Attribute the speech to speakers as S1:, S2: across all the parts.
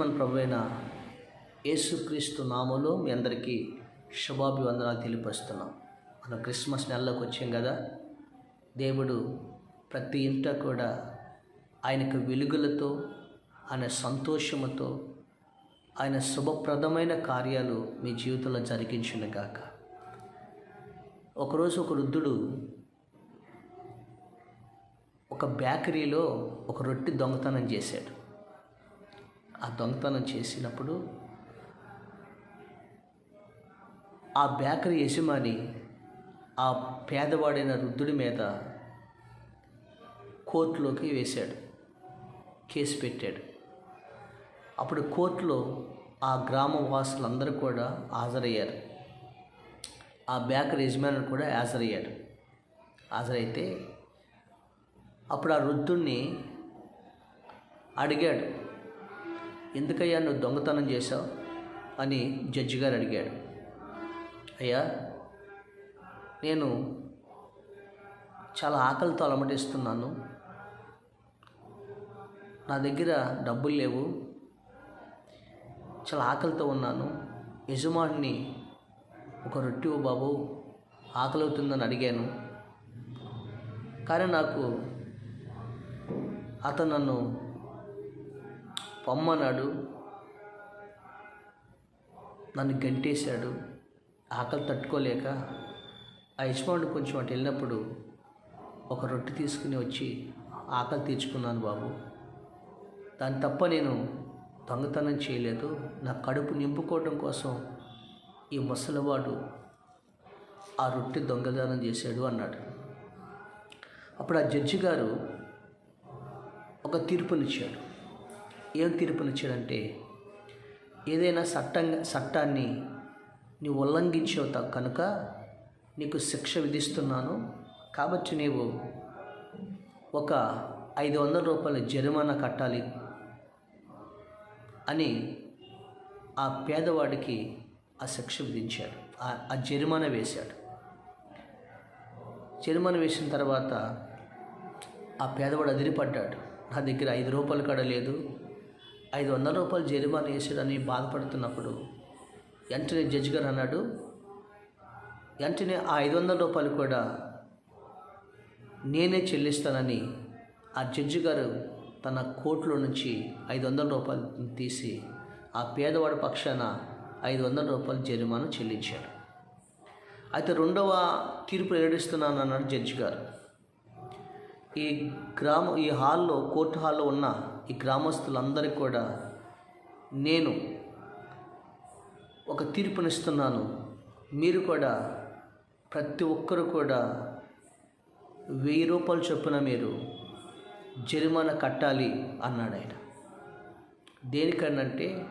S1: మన ప్రభు అయిన యేసుక్రీస్తు నామలో మీ అందరికీ శుభాభివందనాలు తెలియపరుస్తున్నాం. మనం క్రిస్మస్ నెలలోకి వచ్చాం కదా. దేవుడు ప్రతి ఇంట కూడా ఆయనకు వెలుగులతో ఆయన సంతోషముతో ఆయన శుభప్రదమైన కార్యాలు మీ జీవితంలో జరిగించిన గాక. ఒకరోజు ఒక వృద్ధుడు ఒక బేకరీలో ఒక రొట్టె దొంగతనం చేశాడు. ఆ దొంగతనం చేసినప్పుడు ఆ బేకరీ యజమాని ఆ పేదవాడైన వృద్ధుడి మీద కోర్టులోకి వేశాడు. కేసు పెట్టాడు. అప్పుడు కోర్టులో ఆ గ్రామ వాసులందరూ కూడా హాజరయ్యారు. ఆ బేకరీ యజమాని కూడా హాజరయ్యాడు హాజరైతే అప్పుడు ఆ వృద్ధుణ్ణి అడిగాడు. ఎందుకయ్యా నువ్వు దొంగతనం చేశావు? అని జడ్జి గారు అడిగాడు. అయ్యా నేను చాలా ఆకలితో అలమటిస్తున్నాను. నా దగ్గర డబ్బులు లేవు. చాలా ఆకలితో ఉన్నాను. యజమాని ఒక రొట్టె ఇవ్వు బాబు ఆకలి అవుతుందని అడిగాను. కానీ నాకు అతను నన్ను పొమ్మన్నాడు. నన్ను గంటేశాడు. ఆకలి తట్టుకోలేక ఆ యజమానుడు కొంచెం అటు వెళ్ళినప్పుడు ఒక రొట్టె తీసుకుని వచ్చి ఆకలి తీర్చుకున్నాను బాబు. దాని తప్ప నేను దొంగతనం చేయలేదు. నా కడుపు నింపుకోవడం కోసం ఈ ముసలివాడు ఆ రొట్టె దొంగతనం చేశాడు అన్నాడు. అప్పుడు ఆ జడ్జి గారు ఒక తీర్పునిచ్చాడు ఏం తీర్పునిచ్చాడంటే ఏదైనా చట్టంగా చట్టాన్ని నీవు ఉల్లంఘించావు త- కనుక నీకు శిక్ష విధిస్తున్నాను. కాబట్టి నీవు ఒక ఐదు వందల రూపాయల జరిమానా కట్టాలి అని ఆ పేదవాడికి ఆ శిక్ష విధించాడు. ఆ- ఆ జరిమానా వేశాడు. జరిమానా వేసిన తర్వాత ఆ పేదవాడు అదిరిపడ్డాడు. నా దగ్గర ఐదు రూపాయలు కూడా లేదు. ఐదు వందల రూపాయలు జరిమానా వేసాడని బాధపడుతున్నప్పుడు వెంటనే జడ్జి గారు అన్నాడు వెంటనే ఆ ఐదు వందల రూపాయలు కూడా నేనే చెల్లిస్తానని ఆ జడ్జి గారు తన కోట్లో నుంచి ఐదు వందల రూపాయలు తీసి ఆ పేదవాడి పక్షాన ఐదు వందల రూపాయలు జరిమానా చెల్లించాడు అయితే రెండవ తీర్పు ఏడుస్తున్నాను అన్నాడు జడ్జి గారు. ఈ గ్రామ ఈ హాల్లో కోర్టు హాల్లో ఉన్న ఈ గ్రామస్తులందరికీ కూడా నేను ఒక తీర్పునిస్తున్నాను. మీరు కూడా ప్రతి ఒక్కరు కూడా వెయ్యి రూపాయలు చొప్పున మీరు జరిమానా కట్టాలి అన్నాడు ఆయన. దేనికనంటే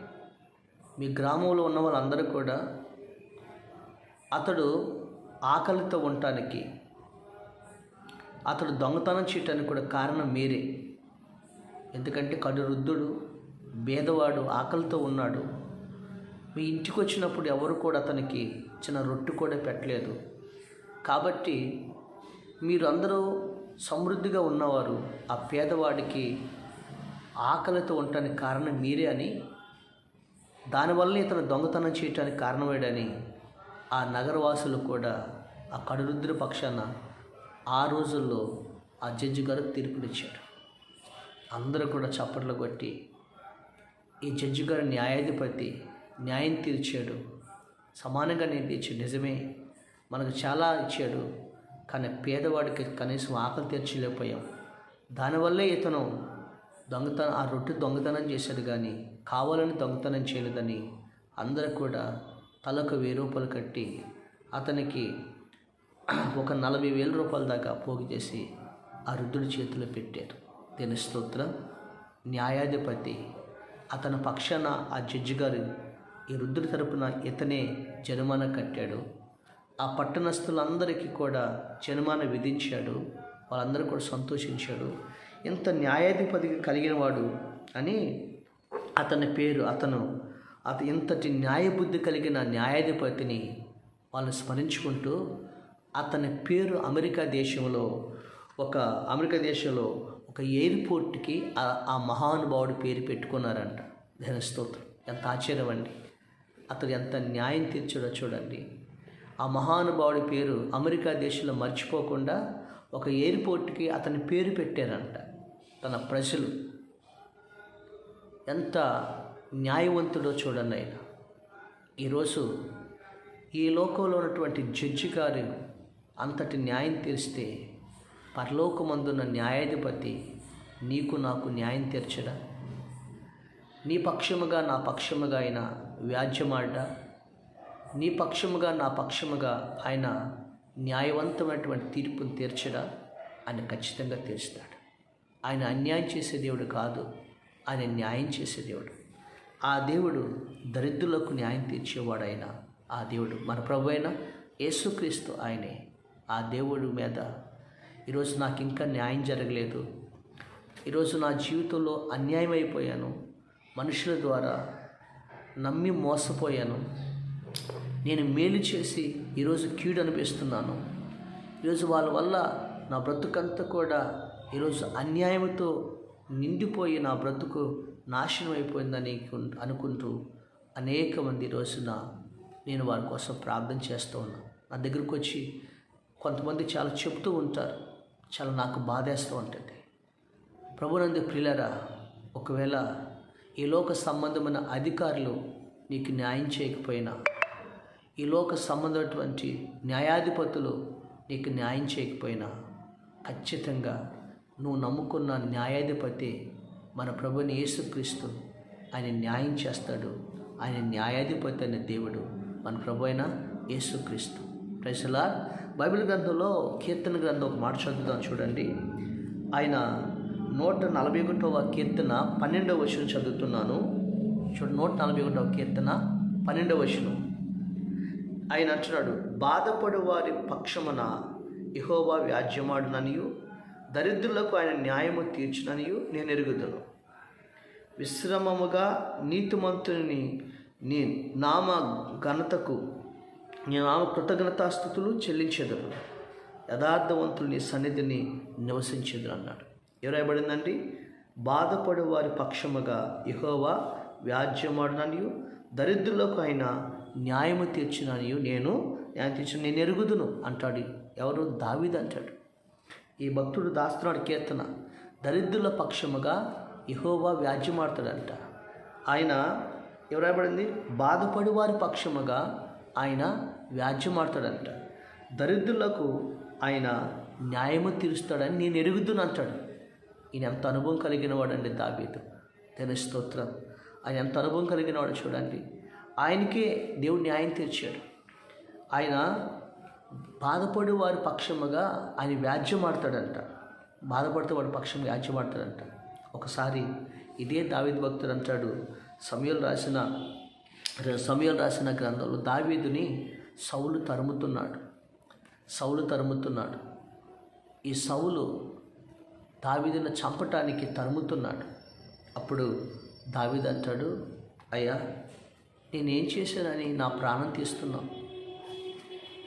S1: మీ గ్రామంలో ఉన్న వాళ్ళందరూ కూడా అతడు ఆకలితో ఉండటానికి అతడు దొంగతనం చేయటానికి కూడా కారణం మీరే. ఎందుకంటే కడు వృద్ధుడు భేదవాడు ఆకలితో ఉన్నాడు. మీ ఇంటికి వచ్చినప్పుడు ఎవరు కూడా అతనికి చిన్న రొట్టె కూడా పెట్టలేదు. కాబట్టి మీరు అందరూ సమృద్ధిగా ఉన్నవారు ఆ పేదవాడికి ఆకలితో ఉండటానికి కారణం మీరే అని దానివల్ల ఇతను దొంగతనం చేయటానికి కారణమేడని ఆ నగరవాసులు కూడా ఆ కడురుద్ర పక్షాన ఆ రోజుల్లో ఆ జడ్జి గారు తీర్పునిచ్చాడు అందరూ కూడా చప్పట్లు కొట్టి ఈ జడ్జి గారు న్యాయాధిపతి న్యాయం తీర్చాడు. సమానంగా నేను తీర్చాడు నిజమే. మనకు చాలా ఇచ్చాడు. కానీ పేదవాడికి కనీసం ఆకలి తీర్చలేకపోయాం. దానివల్లే ఇతను దొంగతనం ఆ రొట్టె దొంగతనం చేశాడు కానీ కావాలని దొంగతనం చేయలేదని అందరూ కూడా తలకు వెయ్యి రూపాయలు కట్టి అతనికి ఒక నలభై వేల రూపాయల దాకా పోగు చేసి ఆ వృద్ధుడి చేతిలో పెట్టారు. దీని స్తోత్రం. న్యాయాధిపతి అతని పక్షాన ఆ జడ్జి గారు ఈ రుద్రుడి తరపున ఇతనే జరిమానా కట్టాడు. ఆ పట్టణస్థులందరికీ కూడా జరిమానా విధించాడు. వాళ్ళందరూ కూడా సంతోషించాడు. ఇంత న్యాయాధిపతి కలిగిన వాడు అని అతని పేరు అతను అత ఇంతటి న్యాయబుద్ధి కలిగిన న్యాయాధిపతిని వాళ్ళు స్మరించుకుంటూ అతని పేరు అమెరికా దేశంలో ఒక అమెరికా దేశంలో ఒక ఎయిర్పోర్ట్కి ఆ- మహానుభావుడు పేరు పెట్టుకున్నారంట. దేని స్తోత్రం ఎంత ఆశ్చర్యం అండి. అతడు ఎంత న్యాయం తీర్చాడో చూడండి. ఆ మహానుభావుడి పేరు అమెరికా దేశంలో మర్చిపోకుండా ఒక ఎయిర్పోర్ట్కి అతని పేరు పెట్టారంట. తన ప్రజలు. ఎంత న్యాయవంతుడో చూడండి ఆయన. ఈరోజు ఈ లోకంలో ఉన్నటువంటి జడ్జి గారు అంతటి న్యాయం తీరిస్తే పరలోకమందున్న న్యాయాధిపతి నీకు నాకు న్యాయం తీర్చడా? నీ పక్షముగా నా పక్షముగా ఆయన వ్యాజ్యమాడ నీ పక్షముగా నా పక్షముగా ఆయన న్యాయవంతమైనటువంటి తీర్పును తీర్చడా? ఆయన ఖచ్చితంగా తీర్చుతాడు ఆయన అన్యాయం చేసే దేవుడు కాదు ఆయన న్యాయం చేసే దేవుడు. ఆ దేవుడు దరిద్రులకు న్యాయం తీర్చేవాడు ఆయన ఆ దేవుడు మన ప్రభు అయిన యేసుక్రీస్తు ఆయనే. ఆ దేవుడు మీద ఈరోజు నాకు ఇంకా న్యాయం జరగలేదు. ఈరోజు నా జీవితంలో అన్యాయం అయిపోయాను. మనుషుల ద్వారా నమ్మి మోసపోయాను. నేను మేలు చేసి ఈరోజు కీడు అనిపిస్తున్నాను ఈరోజు వాళ్ళ వల్ల నా బ్రతుకంతా కూడా ఈరోజు అన్యాయంతో నిండిపోయి నా బ్రతుకు నాశనం అయిపోయిందని అనుకుంటూ అనేక మంది ఈ రోజున నేను వారి కోసం ప్రార్థన చేస్తూ ఉన్నాను నా దగ్గరకు వచ్చి కొంతమంది చాలా చెప్తూ ఉంటారు. చాలా నాకు బాధేస్తూ ఉంటుంది. ప్రభునందు ప్రిలరా ఒకవేళ ఈ లోక సంబంధమైన అధికారులు నీకు న్యాయం చేయకపోయినా ఈ లోక సంబంధమైనటువంటి న్యాయాధిపతులు నీకు న్యాయం చేయకపోయినా ఖచ్చితంగా నువ్వు నమ్ముకున్న న్యాయాధిపతి మన ప్రభుని యేసుక్రీస్తు ఆయన న్యాయం చేస్తాడు. ఆయన న్యాయాధిపతి అనే దేవుడు మన ప్రభు అయిన యేసుక్రీస్తు. ప్రజలా బైబిల్ గ్రంథంలో కీర్తన గ్రంథం ఒక మాట చదువుదాం చూడండి. ఆయన నూట నలభై ఒకటవ కీర్తన పన్నెండవ వచనం చదువుతున్నాను. చూడండి నూట నలభై ఒకటవ కీర్తన పన్నెండవ వచనం. ఆయన అంటున్నాడు బాధపడు వారి పక్షమున ఇహోవా వ్యాజ్యమాడుననియు దరిద్రులకు ఆయన న్యాయము తీర్చుననియు నేను ఎరుగుదును. విశ్రమముగా నీతిమంతుని నీ నామ ఘనతకు నేను ఆమె కృతజ్ఞతాస్థుతులు చెల్లించేదరు యథార్థవంతులు నీ సన్నిధిని నివసించేదరు అన్నాడు. ఎవరైబడిందండి బాధపడు వారి పక్షముగా ఇహోవా వ్యాజ్యమాడుననియు దరిద్రులకు ఆయన న్యాయము తీర్చిననియు నేను న్యాయం తీర్చిన నేను ఎరుగుదును అంటాడు. ఎవరు? దావిది అంటాడు. ఈ భక్తుడు దాస్తున్నాడు కీర్తన. దరిద్రుల పక్షముగా ఇహోవా వ్యాజ్యమాడతాడంట. ఆయన ఎవరాయబడింది? బాధపడి వారి పక్షముగా ఆయన వ్యాజ్యమాడతాడంట. దరిద్రులకు ఆయన న్యాయము తీరుస్తాడని నేను ఎరుగుదును అంటాడు. ఈయన ఎంత అనుభవం కలిగిన వాడండి దావీదు. తన స్తోత్రం. ఆయన ఎంత అనుభవం కలిగిన వాడు చూడండి. ఆయనకే దేవుడు న్యాయం తీర్చాడు. ఆయన బాధపడి వారి పక్షముగా ఆయన వ్యాజ్యమాడతాడంట. బాధపడితే వాడి పక్షం వ్యాజ్యమాడతాడంట. ఒకసారి ఇదే దావీద్ భక్తుడు అంటాడు. సమయంలో రాసిన సమయం రాసిన గ్రంథంలో దావీదుని సౌలు తరుముతున్నాడు. సౌలు తరుముతున్నాడు. ఈ సౌలు దావిదను చంపటానికి తరుముతున్నాడు. అప్పుడు దావిద అంటాడు అయ్యా నేనేం చేశానని నా ప్రాణం తీస్తున్నావు.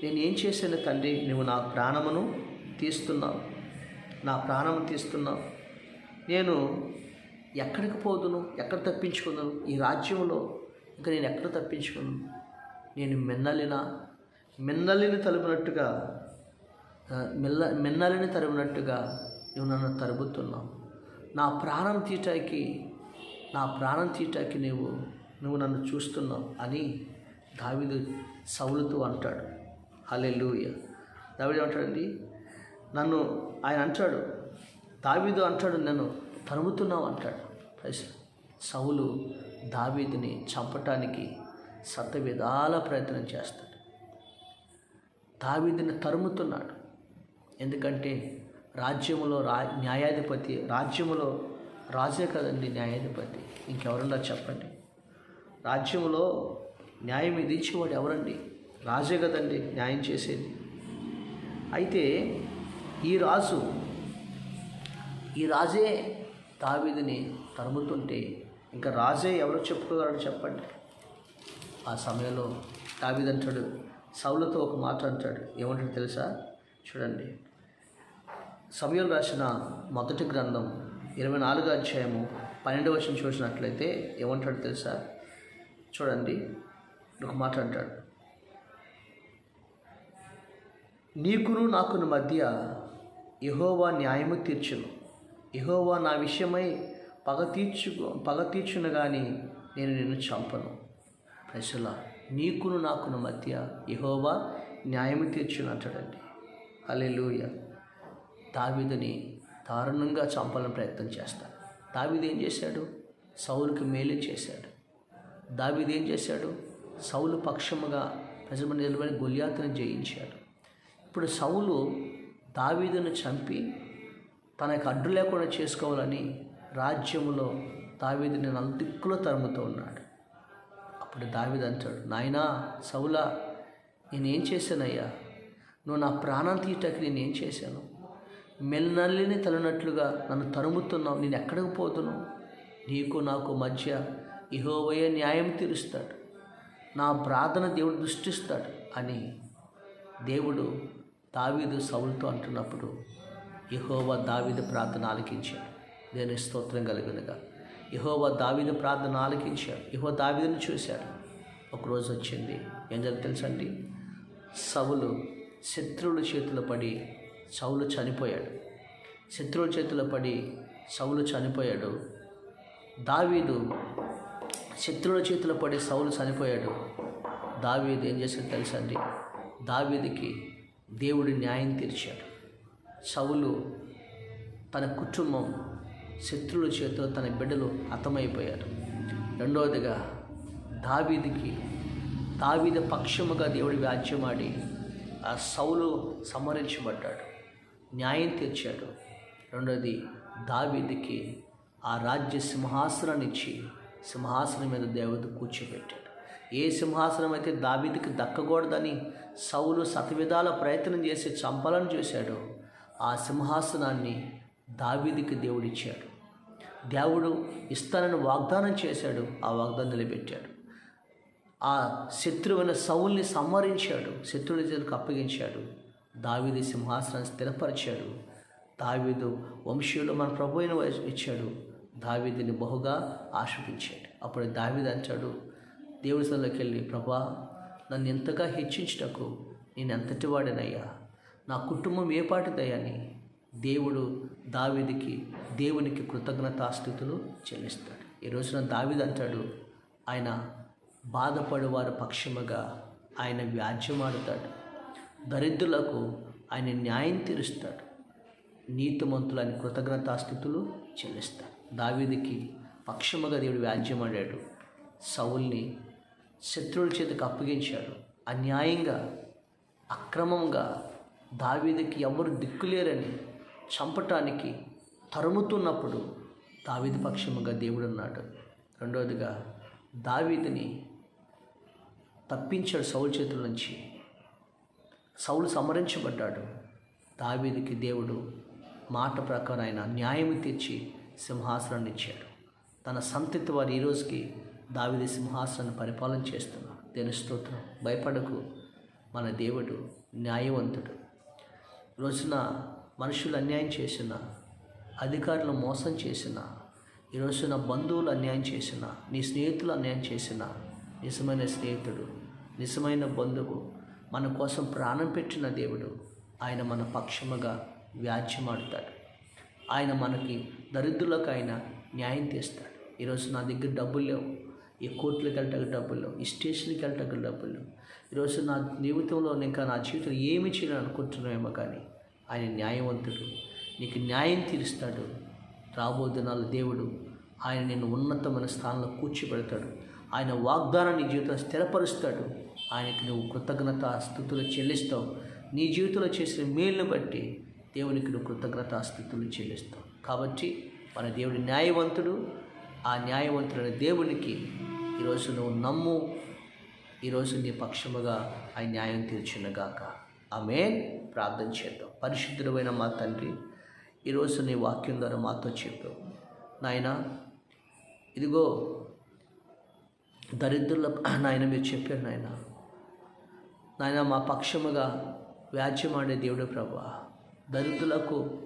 S1: నేనేం చేశాను తండ్రి నువ్వు నా ప్రాణమును తీస్తున్నావు. నా ప్రాణం తీస్తున్నావు. నేను ఎక్కడికి పోదును? ఎక్కడ తప్పించుకున్నాను ఈ రాజ్యంలో ఇంకా నేను ఎక్కడ తప్పించుకున్నాను? నేను మిన్నలినా మిన్నలిని తలిపినట్టుగా మిల్ల మిన్నలిని తరిమినట్టుగా నువ్వు నన్ను తరుముతున్నావు నా ప్రాణం తీయటానికి నా ప్రాణం తీయటానికి నీవు నువ్వు నన్ను చూస్తున్నావు అని దావిదు సవులుతూ అంటాడు. హల్లెలూయ. దావిడు అంటాడండి నన్ను ఆయన అంటాడు దావీదు అంటాడు నన్ను తరుముతున్నావు అంటాడు. సవులు సౌలు చంపటానికి సత విధాల ప్రయత్నం చేస్తాడు. దావీదుని తరుముతున్నాడు. ఎందుకంటే రాజ్యములో రా న్యాయాధిపతి రాజ్యములో రాజే కదండి న్యాయాధిపతి. ఇంకెవరన్నా చెప్పండి. రాజ్యంలో న్యాయం విధించేవాడు ఎవరండి? రాజే కదండి న్యాయం చేసేది. అయితే ఈ రాజు ఈ రాజే దావీదిని తరుముతుంటే ఇంకా రాజే ఎవరు చెప్పుకోగలరు చెప్పండి? ఆ సమయంలో దావీదంటాడు సౌలతో ఒక మాట అంటాడు. ఏమంటాడు తెలుసా? చూడండి. సమయం రాసిన మొదటి గ్రంథం ఇరవై నాలుగో అధ్యాయము పన్నెండవ వర్షం చూసినట్లయితే ఏమంటాడు తెలుసా? చూడండి. ఒక మాట అంటాడు. నీకును నాకును మధ్య యహోవా న్యాయము తీర్చును. యహోవా నా విషయమై పగ తీర్చు పగ తీర్చును కానీ నేను నిన్ను చంపను. ప్రజలా నీకును నాకును మధ్య యహోవా న్యాయము తీర్చును అంటాడండి. అలెలుయ దావిదని దారుణంగా చంపాలని ప్రయత్నం చేస్తాడు. దావిది ఏం చేశాడు? సౌలుకి మేలే చేశాడు. దావీదు ఏం చేశాడు? సౌలు పక్షముగా ప్రజలు నిలబడి గొలియాతుని జయించాడు. ఇప్పుడు సౌలు దావీదును చంపి తనకు అడ్డు లేకుండా చేసుకోవాలని రాజ్యములో దావీదుని నలుదిక్కులో తరుముతూ ఉన్నాడు. అప్పుడు దావిద అంటాడు నాయనా సౌలా నేనేం చేశానయ్యా? నువ్వు నా ప్రాణం తీయటానికి నేనేం చేశాను? మెల్లనల్లిని తలనట్లుగా నన్ను తరుముతున్నావు నేను ఎక్కడికి పోతున్నావు నీకు నాకు మధ్య ఇహోవయ న్యాయం తీరుస్తాడు నా ప్రార్థన దేవుడు దృష్టిస్తాడు అని దేవుడు దావీదు సౌలుతో అంటున్నప్పుడు యహోవా దావీదు ప్రార్థన ఆలకించాడు. దేని స్తోత్రం కలిగినగా యహోవా దావీదు ప్రార్థన ఆలకించాడు. యహో దావీదుని చూశాడు. ఒకరోజు వచ్చింది. ఏం జరిగింది తెలుసండి సవులు శత్రువుల చేతిలో పడి సవులు చనిపోయాడు. శత్రువుల చేతిలో పడి సవులు చనిపోయాడు. దావీదు శత్రువుల చేతిలో పడి సౌలు చనిపోయాడు. దావీదు ఏం చేశాడు తెలుసండి? దావీదుకి దేవుడి న్యాయం తీర్చాడు. సౌలు తన కుటుంబం శత్రువుల చేతిలో తన బిడ్డలు హతమైపోయారు. రెండవదిగా దావీదికి దావీద పక్షముగా దేవుడి వ్యాజ్యమాడి ఆ సౌలు సంహరించబడ్డాడు. న్యాయం తీర్చాడు. రెండోది దావీదికి ఆ రాజ్య సింహాసనాన్ని ఇచ్చి సింహాసనం మీద దేవుడు కూర్చోబెట్టాడు. ఏ సింహాసనం అయితే దావీదికి దక్కకూడదని సౌలు సతవిధాల ప్రయత్నం చేసి చంపాలని చూశాడో ఆ సింహాసనాన్ని దావీదికి దేవుడిచ్చాడు దేవుడు ఇస్తానని వాగ్దానం చేశాడు ఆ వాగ్దానం నిలబెట్టాడు. ఆ శత్రువైన సౌల్ని సంహరించాడు శత్రువుల చేతులకు అప్పగించాడు. దావీది సింహాసనాన్ని స్థిరపరిచాడు. దావీదు వంశీయులు మన ప్రభు అయిన ఇచ్చాడు. దావీదిని బహుగా ఆశ్రయించాడు. అప్పుడు దావీది అంటాడు దేవుడి సన్నిలోకి వెళ్ళి ప్రభా నన్ను ఎంతగా హెచ్చించటకు నేను ఎంతటి వాడినయ్యా? నా కుటుంబం ఏ పాటిదయ్యని దేవుడు దావీదికి దేవునికి కృతజ్ఞతాస్థుతులు చెల్లిస్తాడు. ఈ రోజున దావిది అంటాడు ఆయన బాధపడేవారు పక్షముగా ఆయన వ్యాజ్యమాడుతాడు. దరిద్రులకు ఆయన న్యాయం తీరుస్తాడు. నీతిమంతులని కృతజ్ఞతాస్థుతులు చెల్లిస్తాడు. దావీదికి పక్షముగా దేవుడు వ్యాజ్యమాడాడు. సౌల్ని శత్రువుల చేతికి అప్పగించాడు. అన్యాయంగా అక్రమంగా దావీదికి ఎవరు దిక్కులేరని చంపటానికి తరుముతున్నప్పుడు దావీది పక్షముగా దేవుడు ఉన్నాడు రెండవదిగా దావీదిని తప్పించాడు సౌలు చేతుల నుంచి. సౌలు సమరించబడ్డాడు. దావీదికి దేవుడు మాట ప్రకారం ఆయన న్యాయం తీర్చి సింహాసనాన్ని ఇచ్చాడు. తన సంతతి వారు ఈరోజుకి దావిది సింహాసనాన్ని పరిపాలన చేస్తున్నాడు దేని స్తోత్రం. భయపడకు. మన దేవుడు న్యాయవంతుడు. రోజున మనుషులు అన్యాయం చేసిన అధికారులు మోసం చేసిన ఈరోజు నా బంధువులు అన్యాయం చేసిన నీ స్నేహితులు అన్యాయం చేసిన నిజమైన స్నేహితుడు నిజమైన బంధువు మన కోసం ప్రాణం పెట్టిన దేవుడు ఆయన మన పక్షముగా వ్యాజ్యమాడుతాడు. ఆయన మనకి దరిద్రులకు ఆయన న్యాయం తీస్తాడు. ఈరోజు నా దగ్గర డబ్బులు లేవు. ఈ కోర్టులకు వెళ్ళటకు డబ్బులు లేవు. ఈ స్టేషన్కి వెళ్ళటకు డబ్బులు లేవు. ఈరోజు నా జీవితంలో ఇంకా నా జీవితంలో ఏమి చేయాలని అనుకుంటున్నామేమో కానీ ఆయన న్యాయవంతుడు. నీకు న్యాయం తీరుస్తాడు. రాబో దినాలు దేవుడు ఆయన నిన్ను ఉన్నతమైన స్థానంలో కూర్చిపెడతాడు ఆయన వాగ్దానం నీ జీవితం స్థిరపరుస్తాడు. ఆయనకి నువ్వు కృతజ్ఞత స్థుతులు చెల్లిస్తావు. నీ జీవితంలో చేసిన మేలును బట్టి దేవునికి నువ్వు కృతజ్ఞత స్థుతులు చెల్లిస్తావు. కాబట్టి మన దేవుడి న్యాయవంతుడు. ఆ న్యాయవంతుడైన దేవునికి ఈరోజు నువ్వు నమ్ము. ఈరోజు నీ పక్షముగా ఆయన న్యాయం తీర్చునుగాక. ఆమె ప్రార్థన చేద్దాం. పరిశుద్ధుడమైన మా తండ్రి ఈరోజు నీ వాక్యం ద్వారా మాతో చెప్పావు నాయన ఇదిగో దరిద్రుల నాయన మీరు చెప్పారు నాయన. నాయన మా పక్షముగా వ్యాజ్యమాడే దేవుడు ప్రభా. దరిద్రులకు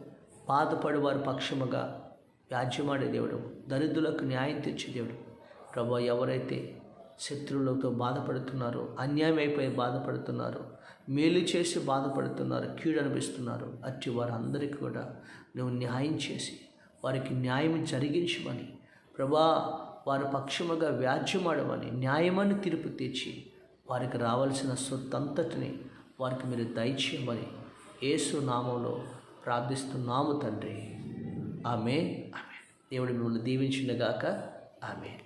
S1: బాధపడి వారి పక్షముగా వ్యాజ్యమాడే దేవుడు. దరిద్రులకు న్యాయం తెచ్చే దేవుడు. ప్రభా ఎవరైతే శత్రువులతో బాధపడుతున్నారు అన్యాయం అయిపోయి బాధపడుతున్నారు మేలు చేసి బాధపడుతున్నారు కీడు అనిపిస్తున్నారు అట్టి వారందరికీ కూడా నువ్వు న్యాయం చేసి వారికి న్యాయం జరిగించమని ప్రభా వారి పక్షముగా వ్యాజ్యమాడమని న్యాయమని తీర్పు తెచ్చి వారికి రావాల్సిన సొత్తంతటిని వారికి మీరు దయచేయమని యేసు నామంలో ప్రార్థిస్తున్నాము తండ్రి. ఆమె ఆమె దేవుడు మిమ్మల్ని దీవించినగాక. ఆమె